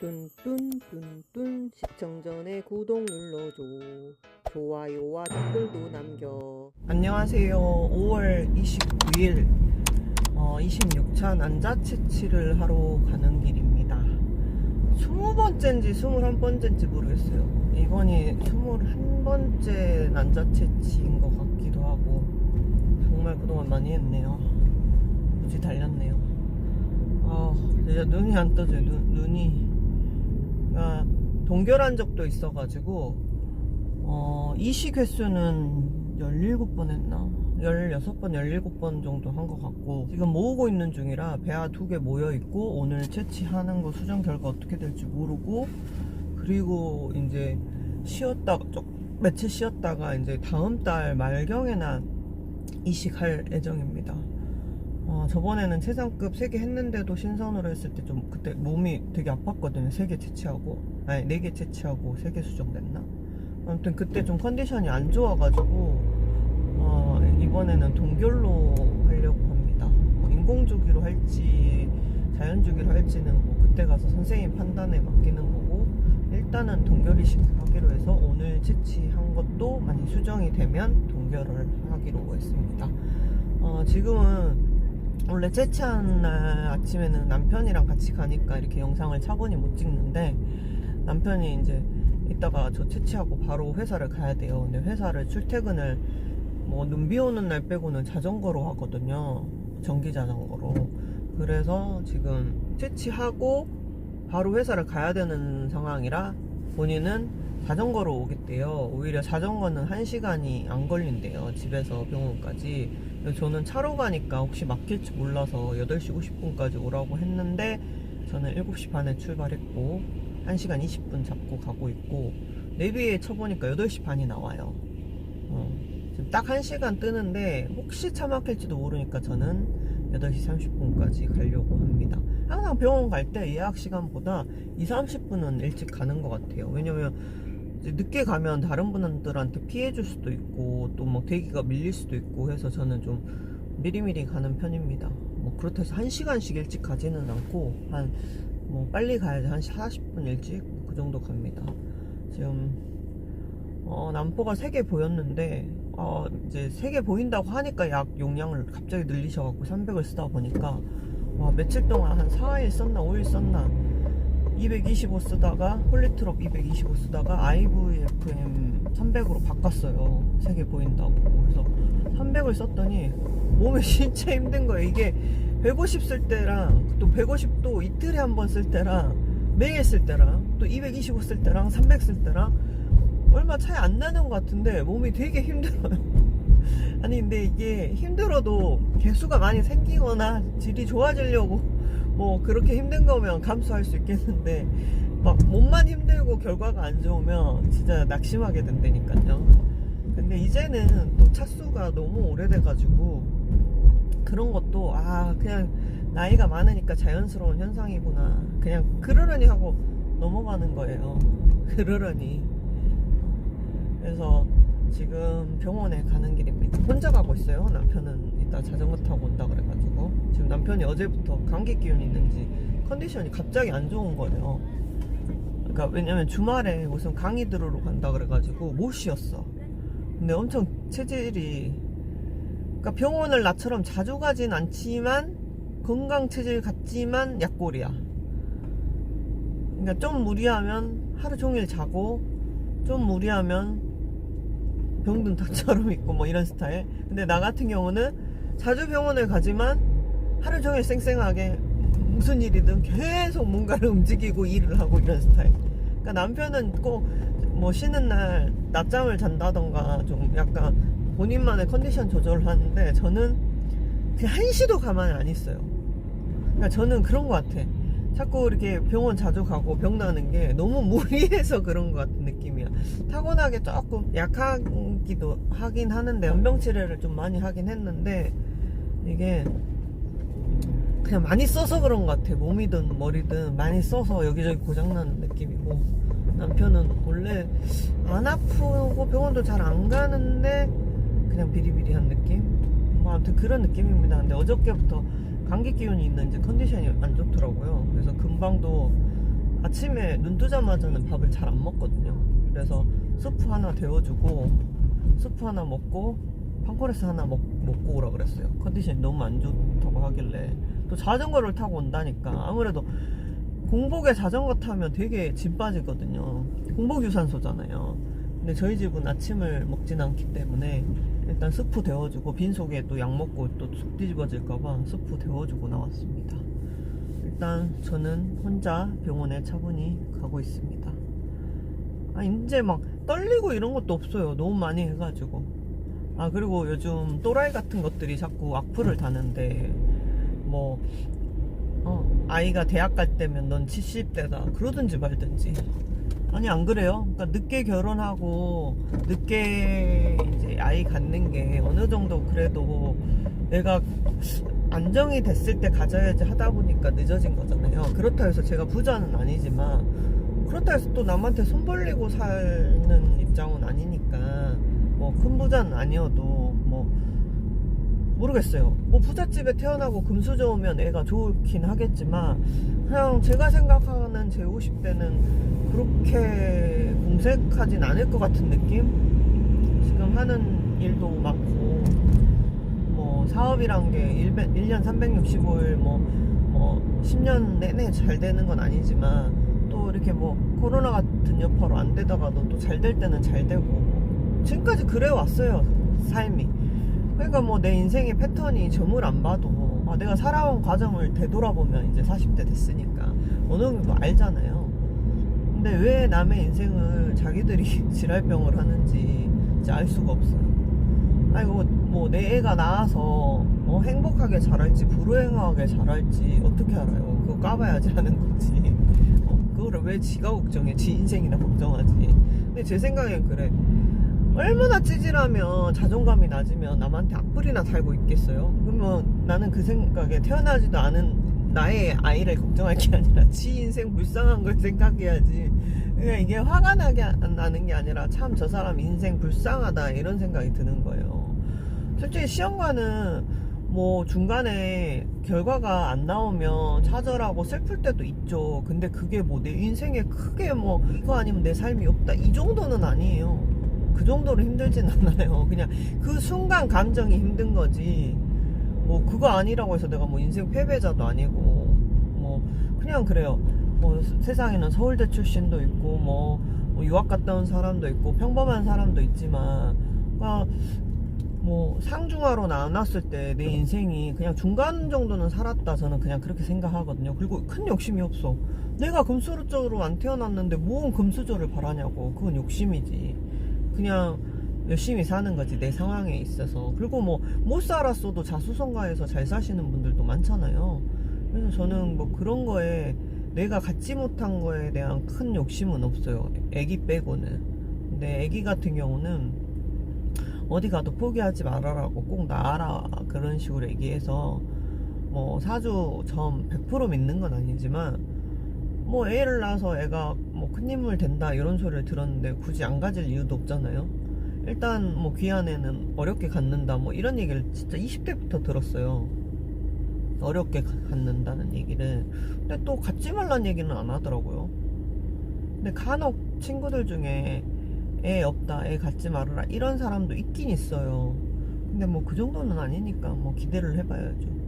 뚠뚠뚠뚠 시청 전에 구독 눌러줘. 좋아요와 댓글도 남겨. 안녕하세요. 5월 29일 어, 26차 난자 채취를 하러 가는 길입니다. 20번째인지 21번째인지 모르겠어요. 이번이 21번째 난자 채취인 것 같기도 하고 정말 그동안 많이 했네요. 무지 달렸네요. 아 진짜 눈이 안 떠져요. 눈, 눈이. 아, 동결한 적도 있어가지고 어, 이식 횟수는 17번 했나? 16번, 17번 정도 한 것 같고 지금 모으고 있는 중이라 배아 두 개 모여 있고 오늘 채취하는 거 수정 결과 어떻게 될지 모르고 그리고 이제 쉬었다가 좀 며칠 쉬었다가 이제 다음 달 말경에나 이식할 예정입니다. 어, 저번에는 최상급 3개 했는데도 신선으로 했을 때 좀 그때 몸이 되게 아팠거든요. 3개 채취하고. 아니, 4개 채취하고 3개 수정됐나? 아무튼 그때 좀 컨디션이 안 좋아가지고, 어, 이번에는 동결로 하려고 합니다. 뭐 인공주기로 할지, 자연주기로 할지는 뭐 그때 가서 선생님 판단에 맡기는 거고, 일단은 동결이식 하기로 해서 오늘 채취한 것도 많이 수정이 되면 동결을 하기로 했습니다. 어, 지금은 원래 채취한 날 아침에는 남편이랑 같이 가니까 이렇게 영상을 차분히 못 찍는데 남편이 이제 이따가 저 채취하고 바로 회사를 가야 돼요. 근데 회사를 출퇴근을 뭐 눈 비 오는 날 빼고는 자전거로 하거든요. 전기 자전거로. 그래서 지금 채취하고 바로 회사를 가야 되는 상황이라 본인은 자전거로 오겠대요. 오히려 자전거는 1시간이 안 걸린대요. 집에서 병원까지. 저는 차로 가니까 혹시 막힐지 몰라서 8시 50분까지 오라고 했는데 저는 7시 반에 출발했고 1시간 20분 잡고 가고 있고 내비에 쳐보니까 8시 반이 나와요. 어, 지금 딱 1시간 뜨는데 혹시 차 막힐지도 모르니까 저는 8시 30분까지 가려고 합니다. 항상 병원 갈 때 예약 시간보다 2, 30분은 일찍 가는 것 같아요. 왜냐면 늦게 가면 다른 분들한테 피해 줄 수도 있고 또 뭐 대기가 밀릴 수도 있고 해서 저는 좀 미리미리 가는 편입니다. 뭐 그렇다 해서 1시간씩 일찍 가지는 않고 한 뭐 빨리 가야지 한 40분 일찍 그 정도 갑니다. 지금 어, 남포가 3개 보였는데 어, 이제 3개 보인다고 하니까 약 용량을 갑자기 늘리셔갖고 300을 쓰다 보니까 와 며칠 동안 한 4일 썼나 5일 썼나 225 쓰다가 폴리트롭 225 쓰다가 IVFM 300으로 바꿨어요. 3개 보인다고. 그래서 300을 썼더니 몸이 진짜 힘든 거예요. 이게 150 쓸 때랑 또 150도 이틀에 한 번 쓸 때랑 매일 쓸 때랑 또 225 쓸 때랑 300 쓸 때랑 얼마 차이 안 나는 것 같은데 몸이 되게 힘들어요. 아니 근데 이게 힘들어도 개수가 많이 생기거나 질이 좋아지려고 뭐 그렇게 힘든 거면 감수할 수 있겠는데 막 몸만 힘들고 결과가 안 좋으면 진짜 낙심하게 된다니까요. 근데 이제는 또 차수가 너무 오래돼가지고 그런 것도 아 그냥 나이가 많으니까 자연스러운 현상이구나 그냥 그러려니 하고 넘어가는 거예요. 그러려니. 그래서 지금 병원에 가는 길입니다. 혼자 가고 있어요. 남편은 이따 자전거 타고 온다 그래가지고 지금 남편이 어제부터 감기 기운이 있는지 컨디션이 갑자기 안 좋은 거예요. 그러니까 왜냐면 주말에 무슨 강의 들으러 간다 그래가지고 못 쉬었어. 근데 엄청 체질이 그러니까 병원을 나처럼 자주 가진 않지만 건강 체질 같지만 약골이야. 그러니까 좀 무리하면 하루 종일 자고 좀 무리하면 병든 닭처럼 있고 뭐 이런 스타일. 근데 나 같은 경우는 자주 병원을 가지만 하루 종일 쌩쌩하게 무슨 일이든 계속 뭔가를 움직이고 일을 하고 이런 스타일. 그러니까 남편은 꼭 뭐 쉬는 날 낮잠을 잔다던가 좀 약간 본인만의 컨디션 조절을 하는데 저는 그냥 한시도 가만히 안 있어요. 그러니까 저는 그런 것 같아. 자꾸 이렇게 병원 자주 가고 병 나는 게 너무 무리해서 그런 것 같은 느낌이야. 타고나게 조금 약하기도 하긴 하는데 연병 치료를 좀 많이 하긴 했는데 이게 그냥 많이 써서 그런 것 같아. 몸이든 머리든 많이 써서 여기저기 고장나는 느낌이고 남편은 원래 안 아프고 병원도 잘 안 가는데 그냥 비리비리한 느낌? 뭐 아무튼 그런 느낌입니다. 근데 어저께부터 감기 기운이 있는지 컨디션이 안 좋더라고요. 그래서 금방도 아침에 눈 뜨자마자는 밥을 잘 안 먹거든요. 그래서 스프 하나 데워주고 스프 하나 먹고 판코레스 하나 먹, 먹고 오라 그랬어요. 컨디션이 너무 안 좋다고 하길래 또 자전거를 타고 온다니까 아무래도 공복에 자전거 타면 되게 짐 빠지거든요. 공복 유산소잖아요. 근데 저희 집은 아침을 먹진 않기 때문에 일단 스프 데워주고 빈속에 또 약 먹고 또속 뒤집어질까봐 스프 데워주고 나왔습니다. 일단 저는 혼자 병원에 차분히 가고 있습니다. 아, 이제 막 떨리고 이런 것도 없어요. 너무 많이 해가지고. 아, 그리고 요즘 또라이 같은 것들이 자꾸 악플을 다는데, 뭐, 어, 아이가 대학 갈 때면 넌 70대다. 그러든지 말든지. 아니, 안 그래요? 그러니까 늦게 결혼하고, 늦게 이제 아이 갖는 게 어느 정도 그래도 내가 안정이 됐을 때 가져야지 하다 보니까 늦어진 거잖아요. 그렇다 해서 제가 부자는 아니지만, 그렇다 해서 또 남한테 손 벌리고 사는 입장은 아니니까, 뭐 큰 부자는 아니어도, 뭐, 모르겠어요. 뭐 부잣집에 태어나고 금수 좋으면 애가 좋긴 하겠지만, 그냥 제가 생각하는 제 50대는 그렇게 공색하진 않을 것 같은 느낌? 지금 하는 일도 많고, 뭐 사업이란 게 1년 365일 뭐, 뭐 10년 내내 잘 되는 건 아니지만 또 이렇게 뭐 코로나 같은 여파로 안 되다가도 또 잘 될 때는 잘 되고 지금까지 그래 왔어요 삶이 그러니까 뭐 내 인생의 패턴이 점을 안 봐도 아, 내가 살아온 과정을 되돌아보면 이제 40대 됐으니까 어느 정도 알잖아요 근데 왜 남의 인생을 자기들이 지랄병을 하는지 진짜 알 수가 없어요 아이고 뭐 내 애가 나와서 뭐 행복하게 자랄지 불행하게 자랄지 어떻게 알아요? 그거 까봐야지 하는 거지. 어, 그거를 왜 지가 걱정해? 지 인생이나 걱정하지. 근데 제 생각엔 그래. 얼마나 찌질하면 자존감이 낮으면 남한테 악플이나 달고 있겠어요? 그러면 나는 그 생각에 태어나지도 않은 나의 아이를 걱정할 게 아니라 지 인생 불쌍한 걸 생각해야지. 그러니까 이게 화가 나게 나는 게 아니라 참 저 사람 인생 불쌍하다 이런 생각이 드는 거예요. 솔직히 시험관은 뭐 중간에 결과가 안 나오면 좌절하고 슬플 때도 있죠. 근데 그게 뭐 내 인생에 크게 뭐 이거 아니면 내 삶이 없다 이 정도는 아니에요. 그 정도로 힘들진 않아요. 그냥 그 순간 감정이 힘든 거지. 뭐 그거 아니라고 해서 내가 뭐 인생 패배자도 아니고 뭐 그냥 그래요. 뭐 세상에는 서울대 출신도 있고 뭐, 뭐 유학 갔다 온 사람도 있고 평범한 사람도 있지만 그러니까 뭐 상중하로 나눴을 때 내 인생이 그냥 중간 정도는 살았다 저는 그냥 그렇게 생각하거든요 그리고 큰 욕심이 없어 내가 금수저 쪽으로 안 태어났는데 뭔 금수저를 바라냐고 그건 욕심이지 그냥 열심히 사는 거지 내 상황에 있어서. 그리고 뭐 못 살았어도 자수성가해서 잘 사시는 분들도 많잖아요. 그래서 저는 뭐 그런 거에 내가 갖지 못한 거에 대한 큰 욕심은 없어요. 애기 빼고는. 근데 애기 같은 경우는 어디 가도 포기하지 말아라고 꼭 나와라 그런 식으로 얘기해서 뭐 사주 점 100% 믿는 건 아니지만 뭐 애를 낳아서 애가 뭐큰 인물 된다 이런 소리를 들었는데 굳이 안 가질 이유도 없잖아요 일단 뭐 귀한 애는 어렵게 갖는다 뭐 이런 얘기를 진짜 20대부터 들었어요 어렵게 갖는다는 얘기를 근데 또 갖지 말란 얘기는 안 하더라고요 근데 간혹 친구들 중에 애 없다, 애 갖지 말아라 이런 사람도 있긴 있어요. 근데 뭐 그 정도는 아니니까 뭐 기대를 해봐야죠.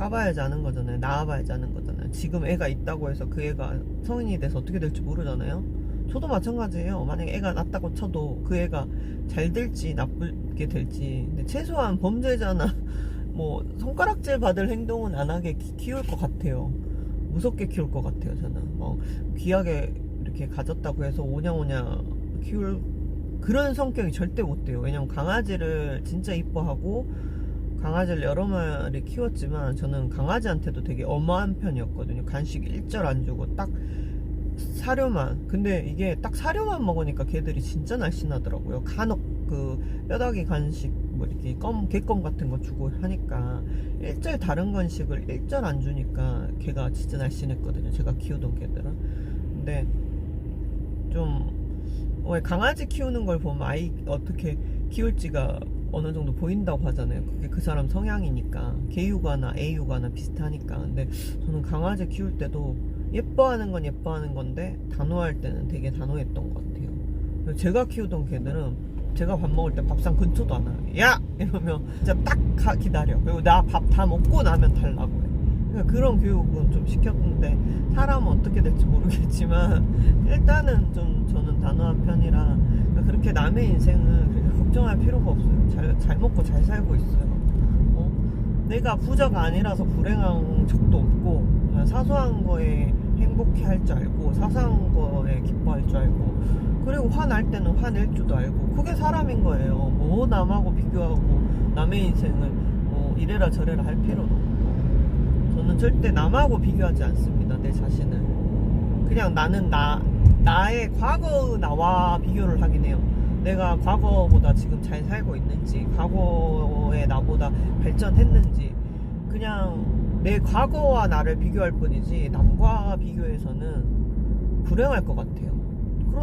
까봐야지 아는 거잖아요. 나와봐야지 아는 거잖아요. 지금 애가 있다고 해서 그 애가 성인이 돼서 어떻게 될지 모르잖아요. 저도 마찬가지예요. 만약에 애가 낳았다고 쳐도 그 애가 잘 될지 나쁘게 될지. 근데 최소한 범죄자나 뭐 손가락질 받을 행동은 안 하게 키- 키울 것 같아요. 무섭게 키울 것 같아요. 저는 뭐 귀하게 이렇게 가졌다고 해서 오냐오냐 키울 그런 성격이 절대 못 돼요. 왜냐면 강아지를 진짜 이뻐하고 강아지를 여러 마리 키웠지만 저는 강아지한테도 되게 엄한 편이었거든요. 간식 일절 안 주고 딱 사료만. 근데 이게 딱 사료만 먹으니까 걔들이 진짜 날씬하더라고요. 간혹 그 뼈다귀 간식 뭐 이렇게 껌 개껌 같은 거 주고 하니까 일절 다른 간식을 일절 안 주니까 걔가 진짜 날씬했거든요. 제가 키우던 개들은. 근데 좀 왜 강아지 키우는 걸 보면 아이 어떻게 키울지가 어느 정도 보인다고 하잖아요. 그게 그 사람 성향이니까 개육아나 애육아나 비슷하니까. 근데 저는 강아지 키울 때도 예뻐하는 건 예뻐하는 건데 단호할 때는 되게 단호했던 것 같아요. 제가 키우던 개들은 제가 밥 먹을 때 밥상 근처도 안 와요. 야! 이러면 진짜 딱 가- 기다려. 그리고 나 밥 다 먹고 나면 달라고 해. 그러니까 그런 교육은 좀 시켰는데 사람은 어떻게 될지 모르겠지만 일단은 좀 저는 단호한 편이라 그렇게 남의 인생을 걱정할 필요가 없어요. 잘, 잘 먹고 잘 살고 있어요. 어? 내가 부자가 아니라서 불행한 적도 없고 사소한 거에 행복해 할 줄 알고 사소한 거에 기뻐할 줄 알고 그리고 화날 때는 화낼 줄도 알고 그게 사람인 거예요. 뭐 남하고 비교하고 남의 인생을 뭐 이래라 저래라 할 필요는 없고 저는 절대 남하고 비교하지 않습니다. 내 자신을 그냥 나는 나 나의 과거 나와 비교를 하긴 해요. 내가 과거보다 지금 잘 살고 있는지 과거의 나보다 발전했는지 그냥 내 과거와 나를 비교할 뿐이지 남과 비교해서는 불행할 것 같아요.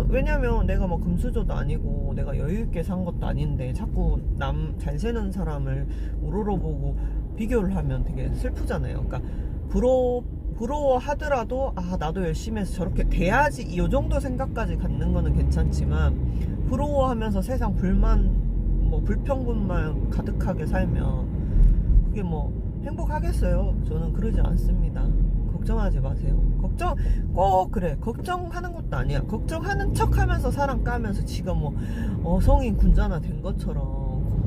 왜냐면 내가 뭐 금수저도 아니고 내가 여유 있게 산 것도 아닌데 자꾸 남 잘 사는 사람을 우러러 보고 비교를 하면 되게 슬프잖아요. 그러니까 부러 부러워하더라도 아 나도 열심히 해서 저렇게 돼야지 이 정도 생각까지 갖는 거는 괜찮지만 부러워하면서 세상 불만 뭐 불평분만 가득하게 살면 그게 뭐 행복하겠어요? 저는 그러지 않습니다. 걱정하지 마세요. 걱정 꼭 그래. 걱정하는 것도 아니야. 걱정하는 척 하면서 사람 까면서 지가 뭐 어, 성인 군자나 된 것처럼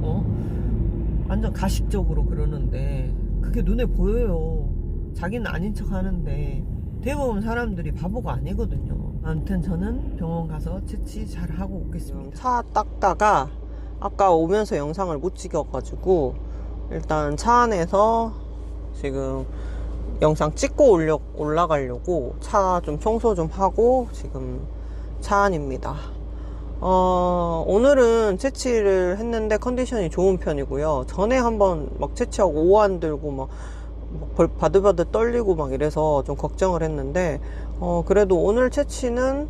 어 완전 가식적으로 그러는데 그게 눈에 보여요. 자기는 아닌 척 하는데 대부분 사람들이 바보가 아니거든요. 아무튼 저는 병원 가서 채취 잘 하고 오겠습니다. 차 닦다가 아까 오면서 영상을 못 찍어가지고 일단 차 안에서 지금 영상 찍고 올려, 올라가려고 차 좀 청소 좀 하고 지금 차 안입니다. 어, 오늘은 채취를 했는데 컨디션이 좋은 편이고요. 전에 한번 막 채취하고 오한 들고 막, 바들바들 떨리고 막 이래서 좀 걱정을 했는데, 어, 그래도 오늘 채취는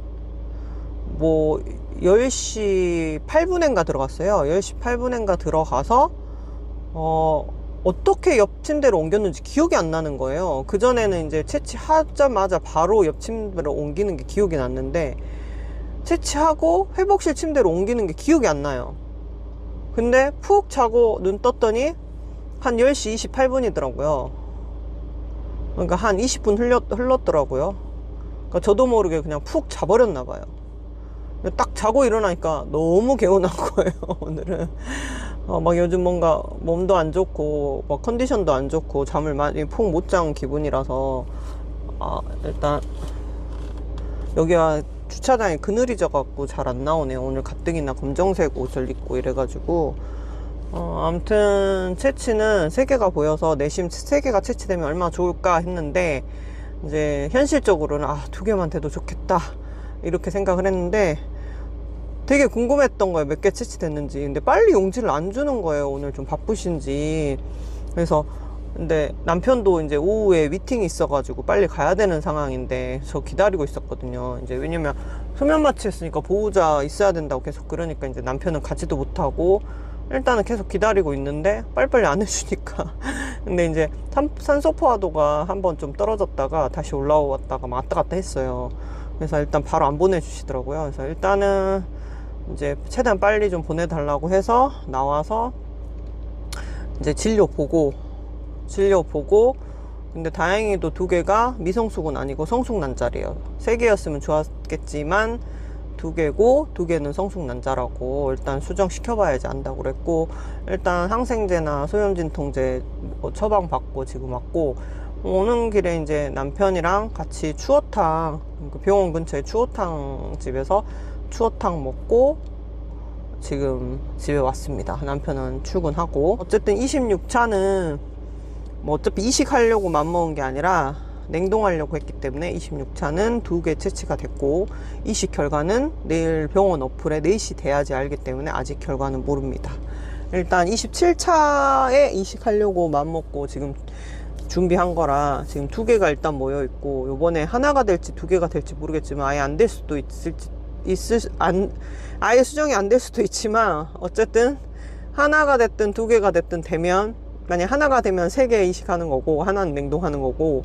뭐 10시 8분엔가 들어갔어요. 10시 8분엔가 들어가서 어 어떻게 옆 침대로 옮겼는지 기억이 안 나는 거예요. 그 전에는 이제 채취하자마자 바로 옆 침대로 옮기는 게 기억이 났는데 채취하고 회복실 침대로 옮기는 게 기억이 안 나요. 근데 푹 자고 눈 떴더니 한 10시 28분이더라고요. 그러니까 한 20분 흘렸, 흘렀더라고요. 그러니까 저도 모르게 그냥 푹 자버렸나 봐요. 딱 자고 일어나니까 너무 개운한 거예요, 오늘은. 어, 막 요즘 뭔가 몸도 안 좋고, 막 컨디션도 안 좋고, 잠을 많이 푹 못 잔 기분이라서, 아, 일단, 여기가 주차장이 그늘이 져갖고 잘 안 나오네요. 오늘 가뜩이나 검정색 옷을 입고 이래가지고. 어, 아무튼, 채취는 세 개가 보여서 내심 세 개가 채취되면 얼마나 좋을까 했는데, 이제 현실적으로는 아, 두 개만 돼도 좋겠다. 이렇게 생각을 했는데, 되게 궁금했던 거예요. 몇 개 채취됐는지. 근데 빨리 용지를 안 주는 거예요. 오늘 좀 바쁘신지. 그래서, 근데 남편도 이제 오후에 미팅이 있어가지고 빨리 가야 되는 상황인데, 저 기다리고 있었거든요. 이제 왜냐면 소면 마취했으니까 보호자 있어야 된다고 계속 그러니까 이제 남편은 가지도 못하고, 일단은 계속 기다리고 있는데, 빨리빨리 안 해주니까. 근데 이제 산- 산소포화도가 한번 좀 떨어졌다가 다시 올라왔다가 막 왔다 갔다 했어요. 그래서 일단 바로 안 보내주시더라고요. 그래서 일단은 이제 최대한 빨리 좀 보내달라고 해서 나와서 이제 진료 보고 진료 보고 근데 다행히도 두 개가 미성숙은 아니고 성숙 난자래요. 세 개였으면 좋았겠지만 두 개고 두 개는 성숙 난자라고 일단 수정 시켜봐야지 안다고 그랬고 일단 항생제나 소염진통제 뭐 처방 받고 지금 왔고 오는 길에 이제 남편이랑 같이 추어탕 그 병원 근처에 추어탕 집에서 추어탕 먹고 지금 집에 왔습니다. 남편은 출근하고 어쨌든 26차는 뭐 어차피 이식하려고 맘먹은 게 아니라 냉동하려고 했기 때문에 26차는 두 개 채취가 됐고 이식 결과는 내일 병원 어플에 4시 돼야지 알기 때문에 아직 결과는 모릅니다. 일단 27차에 이식하려고 맘먹고 지금 준비한 거라 지금 두 개가 일단 모여 있고 요번에 하나가 될지 두 개가 될지 모르겠지만 아예 안 될 수도 있을지 있을 수- 안 아예 수정이 안 될 수도 있지만 어쨌든 하나가 됐든 두 개가 됐든 되면 만약 하나가 되면 세 개 이식하는 거고 하나는 냉동하는 거고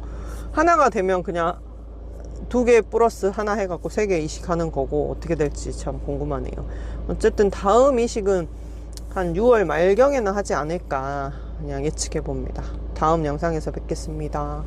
하나가 되면 그냥 두 개 플러스 하나 해갖고 세 개 이식하는 거고 어떻게 될지 참 궁금하네요. 어쨌든 다음 이식은 한 6월 말경에는 하지 않을까 그냥 예측해 봅니다. 다음 영상에서 뵙겠습니다.